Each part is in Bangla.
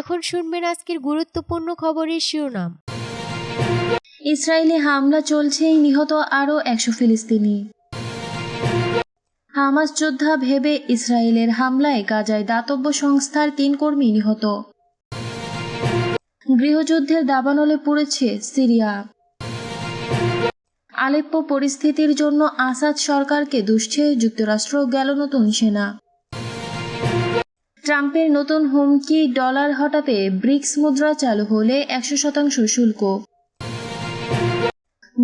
এখন শুনবেন আজকের গুরুত্বপূর্ণ খবরের শিরোনাম। ইসরায়েলি হামলা চলছেই নিহত আরও একশো ফিলিস্তিনি। হামাস যোদ্ধা ভেবে ইসরায়েলের হামলায় গাজায় দাতব্য সংস্থার তিন কর্মী নিহত। গৃহযুদ্ধের দাবানলে পড়েছে সিরিয়া। আলেপ্পো পরিস্থিতির জন্য আসাদ সরকারকে দুষছে যুক্তরাষ্ট্র, গেল নতুন সেনা। ট্রাম্পের নতুন হুমকি ডলার হটাতে ব্রিক্স মুদ্রা চালু হলে একশো শতাংশ শুল্ক।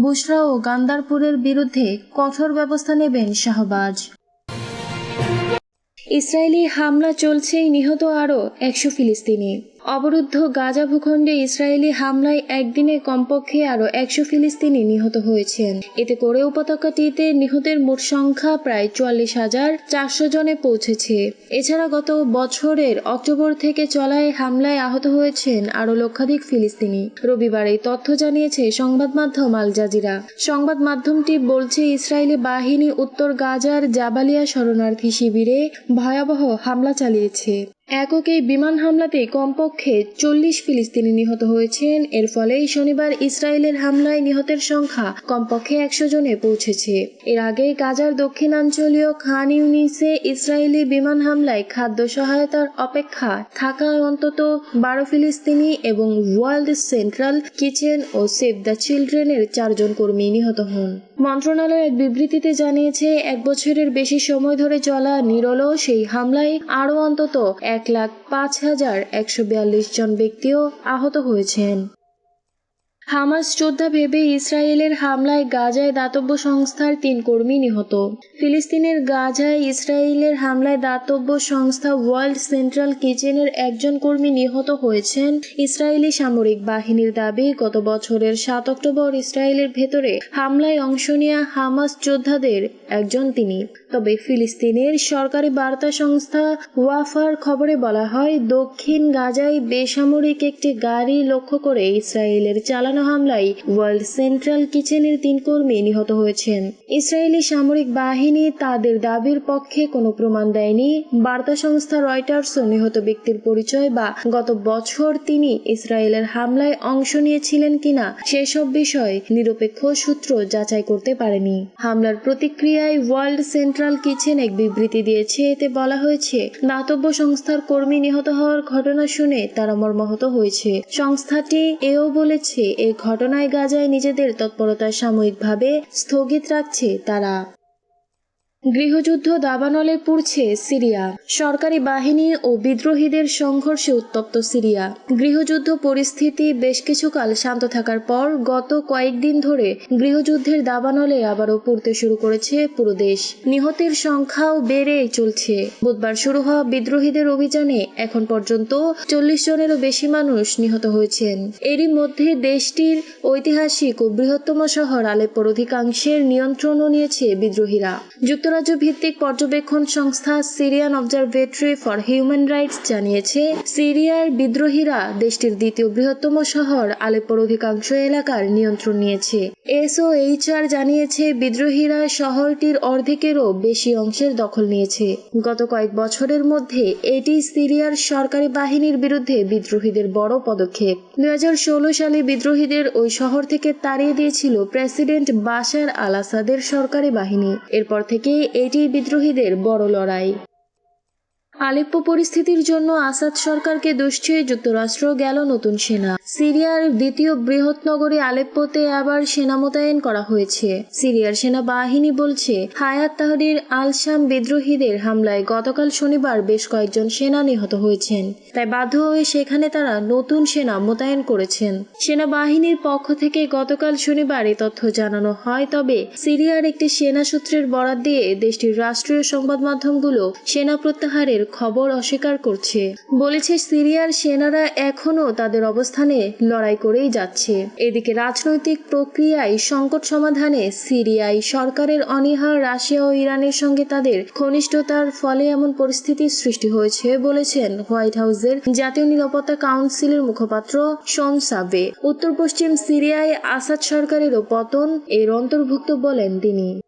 বুসরা ও গান্দারপুরের বিরুদ্ধে কঠোর ব্যবস্থা নেবেন শাহবাজ। ইসরায়েলি হামলা চলছেই নিহত আরও একশো ফিলিস্তিনি। অবরুদ্ধ গাজা ভূখণ্ডে ইসরায়েলি হামলায় একদিনে কমপক্ষে আরও একশো ফিলিস্তিনি নিহত হয়েছেন। এতে করে উপত্যকাটিতে নিহতের মোট সংখ্যা প্রায় চুয়াল্লিশ হাজার চারশো জনে পৌঁছেছে। এছাড়া গত বছরের অক্টোবর থেকে চলায় হামলায় আহত হয়েছেন আরও লক্ষাধিক ফিলিস্তিনি। রবিবার এই তথ্য জানিয়েছে সংবাদ মাধ্যম আল জাজিরা। সংবাদ মাধ্যমটি বলছে, ইসরায়েলি বাহিনী উত্তর গাজার জাবালিয়া শরণার্থী শিবিরে ভয়াবহ হামলা চালিয়েছে। একক এই বিমান হামলাতে কমপক্ষে চল্লিশ ফিলিস্তিনি নিহত হয়েছেন। এর ফলে শনিবার ইসরায়েলের হামলায় নিহতের সংখ্যা কমপক্ষে একশো জনে পৌঁছেছে। এর আগে গাজার দক্ষিণাঞ্চলীয় খান ইউনিসে ইসরায়েলি বিমান হামলায় খাদ্য সহায়তার অপেক্ষা থাকা অন্তত বারো ফিলিস্তিনি এবং ওয়ার্ল্ড সেন্ট্রাল কিচেন ও সেভ দ্য চিলড্রেনের চারজন কর্মী নিহত হন। মন্ত্রণালয় এক বিবৃতিতে জানিয়েছে, এক বছরের বেশি সময় ধরে চলা নিরল সেই হামলায় আরও অন্তত এক লাখ পাঁচ হাজার একশো বিয়াল্লিশ জন ব্যক্তিও আহত হয়েছেন। হামাস যোদ্ধা ভেবে ইসরায়েলের হামলায় গাজায় দাতব্য সংস্থার তিন কর্মী নিহত। ফিলিস্তিনের গাজায় ইসরায়েলের হামলায় দাতব্য সংস্থা ওয়ার্ল্ড সেন্ট্রাল কিচেনের একজন কর্মী নিহত হয়েছেন ইসরায়েলি সামরিক বাহিনীর দাবি, গত বছরের সাত অক্টোবর ইসরায়েলের ভেতরে হামলায় অংশ নেওয়া হামাস যোদ্ধাদের একজন তিনি। তবে ফিলিস্তিনের সরকারি বার্তা সংস্থা ওয়াফার খবরে বলা হয়, দক্ষিণ গাজায় বেসামরিক একটি গাড়ি লক্ষ্য করে ইসরায়েলের চালানো হামলায় ওয়ার্ল্ড সেন্ট্রাল কিচেনের তিন কর্মী নিহত হয়েছেন। ইসরায়েলি সামরিক বাহিনী তাদের দাবির পক্ষে কোনো প্রমাণ দেয়নি। বার্তা সংস্থা রয়টার্সও নিহত ব্যক্তির পরিচয় বা গত বছর তিনি ইসরায়েলের হামলায় অংশ নিয়েছিলেন কিনা সেসব বিষয় নিরপেক্ষ সূত্র যাচাই করতে পারেনি। হামলার প্রতিক্রিয়ায় ওয়ার্ল্ড সেন্ট্রাল কিচেন এক বিবৃতি দিয়েছে। এতে বলা হয়েছে, দাতব্য সংস্থার কর্মী নিহত হওয়ার ঘটনা শুনে তারা মর্মাহত হয়েছে। সংস্থাটি এও বলেছে এই ঘটনায় গাজায় নিজেদের তৎপরতা সাময়িকভাবে স্থগিত রাখছে তারা। গৃহযুদ্ধ দাবানলে পড়ছে সিরিয়া। সরকারি বাহিনী ও বিদ্রোহীদের সংঘর্ষে উত্তপ্ত সিরিয়া। গৃহযুদ্ধ পরিস্থিতি বেশ কিছুকাল শান্ত থাকার পর গত কয়েকদিন ধরে গৃহযুদ্ধের দাবানলে আবারও পড়তে শুরু করেছে পুরো দেশ। নিহতের সংখ্যাও বেড়ে চলছে। বুধবার শুরু হওয়া বিদ্রোহীদের অভিযানে এখন পর্যন্ত চল্লিশ জনেরও বেশি মানুষ নিহত হয়েছেন। এরই মধ্যে দেশটির ঐতিহাসিক ও বৃহত্তম শহর আলেপ্পোর অধিকাংশের নিয়ন্ত্রণও নিয়েছে বিদ্রোহীরা। যুক্তরাজ্য ভিত্তিক পর্যবেক্ষণ সংস্থা Syrian observatory for human rights জানিয়েছে, সিরিয়ার বিদ্রোহীরা দেশটির দ্বিতীয় বৃহত্তম শহর আলেপ্পোর অধিকাংশ এলাকার নিয়ন্ত্রণ নিয়েছে। এসওএইচআর জানিয়েছে, বিদ্রোহীরা শহরটির অর্ধেকেরও বেশি অংশের দখল নিয়েছে। গত কয়েক বছরের মধ্যে এটি সিরিয়ার সরকারি বাহিনীর বিরুদ্ধে বিদ্রোহীদের বড় পদক্ষেপ। দুই হাজার ষোলো সালে বিদ্রোহীদের ওই শহর থেকে তাড়িয়ে দিয়েছিল প্রেসিডেন্ট বাশার আল আসাদের সরকারি বাহিনী। এরপর থেকে এটি বিদ্রোহীদের বড় লড়াই। আলেপ্পো পরিস্থিতির জন্য আসাদ সরকারকে দুষছে যুক্তরাষ্ট্র গেল নতুন সেনা। সিরিয়ার দ্বিতীয় বৃহৎ নগরী আলেপ্পোতে আবার সেনা মোতায়েন করা হয়েছে। সিরিয়ার সেনাবাহিনী বলছে, হায়াত তাহরির আল শাম বিদ্রোহীদের হামলায় গতকাল শনিবার বেশ কয়েকজন সেনা নিহত হয়েছেন। তাই বাধ্য হয়ে সেখানে তারা নতুন সেনা মোতায়েন করেছেন। সেনাবাহিনীর পক্ষ থেকে গতকাল শনিবার এ তথ্য জানানো হয়, তবে সিরিয়ার একটি সেনা সূত্রের বরাত দিয়ে দেশটির রাষ্ট্রীয় সংবাদ মাধ্যমগুলো সেনা প্রত্যাহারের খবর অস্বীকার করছে। বলেছে, সিরিয়ার সেনারা এখনও তাদের অবস্থানে লড়াই করেই যাচ্ছে। এদিকে রাজনৈতিক প্রক্রিয়ায় সংকট সমাধানে সিরিয়ায় সরকারের অনীহা রাশিয়া ও ইরানের সঙ্গে তাদের ঘনিষ্ঠতার ফলে এমন পরিস্থিতির সৃষ্টি হয়েছে, বলেছেন হোয়াইট হাউসের জাতীয় নিরাপত্তা কাউন্সিলের মুখপাত্র শন সাবে। উত্তর পশ্চিম সিরিয়ায় আসাদ সরকারেরও পতন, এর অন্তর্ভুক্ত বলেন তিনি।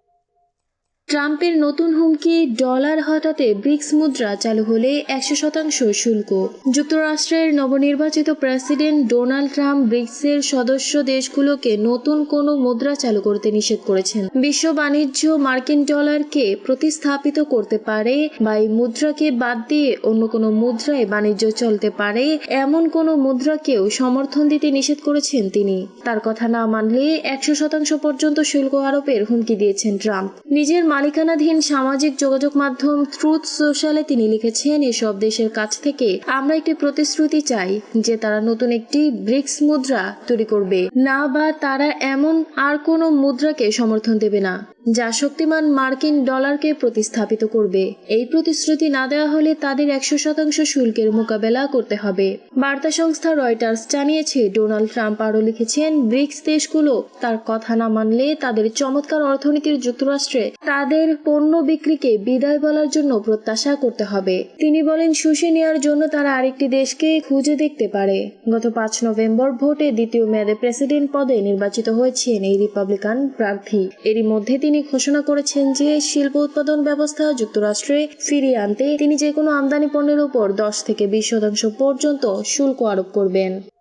ট্রাম্পের নতুন হুমকি, ডলার হঠাতে ব্রিক্স মুদ্রা চালু হলে একশো শতাংশ শুল্ক। যুক্তরাষ্ট্রের নবনির্বাচিত প্রেসিডেন্ট ডোনাল্ড ট্রাম্প ব্রিক্সের সদস্য দেশগুলোকে নতুন কোনো মুদ্রা চালু করতে নিষেধ করেছেন। বিশ্ব বাণিজ্য মার্কিন ডলারকে প্রতিস্থাপিত করতে পারে বা এই মুদ্রাকে বাদ দিয়ে অন্য কোনো মুদ্রায় বাণিজ্য চলতে পারে, এমন কোনো মুদ্রাকেও সমর্থন দিতে নিষেধ করেছেন তিনি। তার কথা না মানলে একশো শতাংশ পর্যন্ত শুল্ক আরোপের হুমকি দিয়েছেন ট্রাম্প। নিজের মালিকানাধীন সামাজিক যোগাযোগ মাধ্যম ট্রুথ সোশ্যালে তিনি লিখেছেন, এসব দেশের কাছ থেকে আমরা একটি প্রতিশ্রুতি চাই যে তারা নতুন একটি ব্রিক্স মুদ্রা তৈরি করবে। না বা তারা এমন আর কোনো মুদ্রাকে সমর্থন দেবে না। যা শক্তিমান মার্কিন ডলারকে প্রতিস্থাপিত করবে। এই প্রতিশ্রুতি না দেওয়া হলে তাদের একশো শতাংশ শুল্কের মোকাবেলা করতে হবে। বার্তা সংস্থা রয়টার্স জানিয়েছে, ডোনাল্ড ট্রাম্প আরও লিখেছেন, ব্রিক্স দেশগুলো তার কথা না মানলে তাদের চমৎকার অর্থনীতির যুক্তরাষ্ট্রে তাদের পণ্য বিক্রিকে বিদায় বলার জন্য প্রত্যাশা করতে হবে। তিনি বলেন, শুষে নেওয়ার জন্য তারা আরেকটি দেশকে খুঁজে দেখতে পারে। গত পাঁচ নভেম্বর ভোটে দ্বিতীয় মেয়াদে প্রেসিডেন্ট পদে নির্বাচিত হয়েছেন এই রিপাবলিকান প্রার্থী। এরই মধ্যে তিনি ঘোষণা করেছেন যে শিল্প উৎপাদন ব্যবস্থা যুক্তরাষ্ট্রে ফিরিয়ে আনতে তিনি যে কোনো আমদানি পণ্যের উপর দশ থেকে বিশ শতাংশ পর্যন্ত শুল্ক আরোপ করবেন।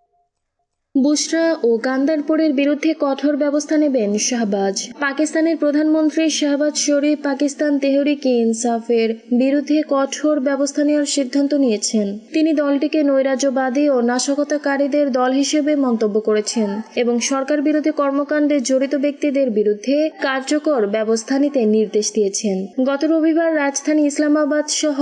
বুশরা ও গান্দারপুরের বিরুদ্ধে কঠোর ব্যবস্থা নেবেন শাহবাজ। পাকিস্তানের প্রধানমন্ত্রী শাহবাজ শরীফ পাকিস্তান তেহরিক ইনসাফের বিরুদ্ধে কঠোর ব্যবস্থা নেওয়ার সিদ্ধান্ত নিয়েছেন। তিনি দলটিকে নৈরাজ্যবাদী ও নাশকতাকারীদের দল হিসেবে মন্তব্য করেছেন এবং সরকার বিরোধী কর্মকাণ্ডে জড়িত ব্যক্তিদের বিরুদ্ধে কার্যকর ব্যবস্থা নিতে নির্দেশ দিয়েছেন। গত রবিবার রাজধানী ইসলামাবাদ সহ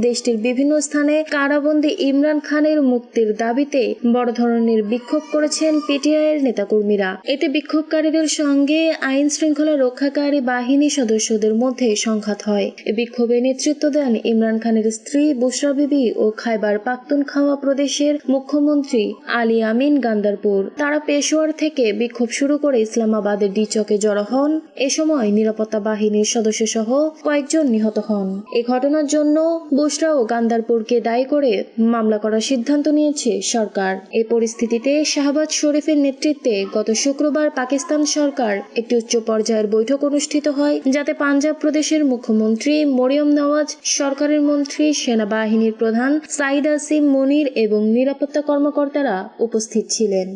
দেশটির বিভিন্ন স্থানে কারাবন্দী ইমরান খানের মুক্তির দাবিতে বড় ধরনের বিক্ষোভ করেছেন পিটিআইয়ের নেতাকর্মীরা। এতে বিক্ষোভকারীদের সঙ্গে আইন শৃঙ্খলা রক্ষাকারী বাহিনী সদস্যদের মধ্যে সংঘাত হয়। এ বিক্ষোভে নেতৃত্ব দেন ইমরান খানের স্ত্রী বুসরা বিবি ও খাইবার পাখতুনখাওয়া প্রদেশের মুখ্যমন্ত্রী আলী আমিন গান্দারপুর। তারা পেশোয়ার থেকে বিক্ষোভ শুরু করে ইসলামাবাদের ডিচকে জড়ো হন। এ সময় নিরাপত্তা বাহিনীর সদস্য সহ কয়েকজন নিহত হন। এ ঘটনার জন্য বুসরা ও গান্দারপুরকে দায়ী করে মামলা করার সিদ্ধান্ত নিয়েছে সরকার। এ পরিস্থিতিতে শাহবাজ শরীফের নেতৃত্বে গত শুক্রবার পাকিস্তান সরকার একটি উচ্চ পর্যায়ের বৈঠক অনুষ্ঠিত হয়, যাতে পাঞ্জাব প্রদেশের মুখ্যমন্ত্রী মরিয়ম নওয়াজ, সরকারের মন্ত্রী, সেনাবাহিনীর প্রধান সাইদ আসিম মনির এবং নিরাপত্তা কর্মকর্তারা উপস্থিত ছিলেন।